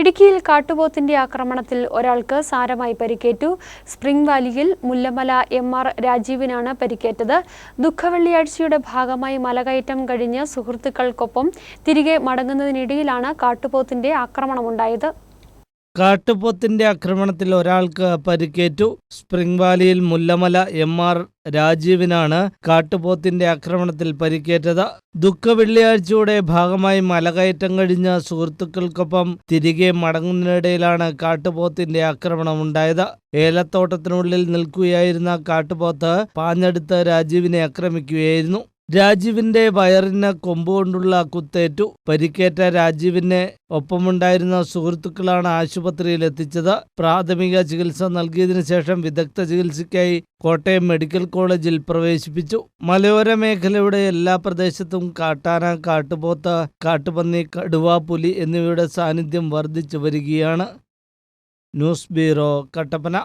ഇടുക്കിയിൽ കാട്ടുപോത്തിന്റെ ആക്രമണത്തിൽ ഒരാൾക്ക് സാരമായി പരിക്കേറ്റു. സ്പ്രിംഗ് വാലിയിൽ മുല്ലമല എം ആർ രാജീവിനാണ് പരിക്കേറ്റത്. ദുഃഖവെള്ളിയാഴ്ചയുടെ ഭാഗമായി മലകയറ്റം കഴിഞ്ഞ് സുഹൃത്തുക്കൾക്കൊപ്പം തിരികെ മടങ്ങുന്നതിനിടയിലാണ് കാട്ടുപോത്തിന്റെ ആക്രമണമുണ്ടായത്. കാട്ടുപോത്തിന്റെ ആക്രമണത്തിൽ ഒരാൾക്ക് പരിക്കേറ്റു. സ്പ്രിംഗ് വാലിയിൽ മുല്ലമല എം ആർ രാജീവിനാണ് കാട്ടുപോത്തിന്റെ ആക്രമണത്തിൽ പരിക്കേറ്റത്. ദുഃഖ വെള്ളിയാഴ്ചയുടെ ഭാഗമായി മലകയറ്റം കഴിഞ്ഞ സുഹൃത്തുക്കൾക്കൊപ്പം തിരികെ മടങ്ങുന്നതിനിടയിലാണ് കാട്ടുപോത്തിന്റെ ആക്രമണം ഉണ്ടായത്. ഏലത്തോട്ടത്തിനുള്ളിൽ നിൽക്കുകയായിരുന്ന കാട്ടുപോത്ത് പാഞ്ഞെടുത്ത് രാജീവിനെ ആക്രമിക്കുകയായിരുന്നു. രാജീവിന്റെ വയറിന് കൊമ്പുകൊണ്ടുള്ള കുത്തേറ്റു. പരിക്കേറ്റ രാജീവിനെ ഒപ്പമുണ്ടായിരുന്ന സുഹൃത്തുക്കളാണ് ആശുപത്രിയിൽ എത്തിച്ചത്. പ്രാഥമിക ചികിത്സ നൽകിയതിനു ശേഷം വിദഗ്ധ ചികിത്സയ്ക്കായി കോട്ടയം മെഡിക്കൽ കോളേജിൽ പ്രവേശിപ്പിച്ചു. മലയോര മേഖലയുടെ എല്ലാ പ്രദേശത്തും കാട്ടാന കാട്ടുപോത്ത കാട്ടുപന്നി കടുവ പുലി എന്നിവയുടെ സാന്നിധ്യം വർദ്ധിച്ചു വരികയാണ്. News bureau Kattappana.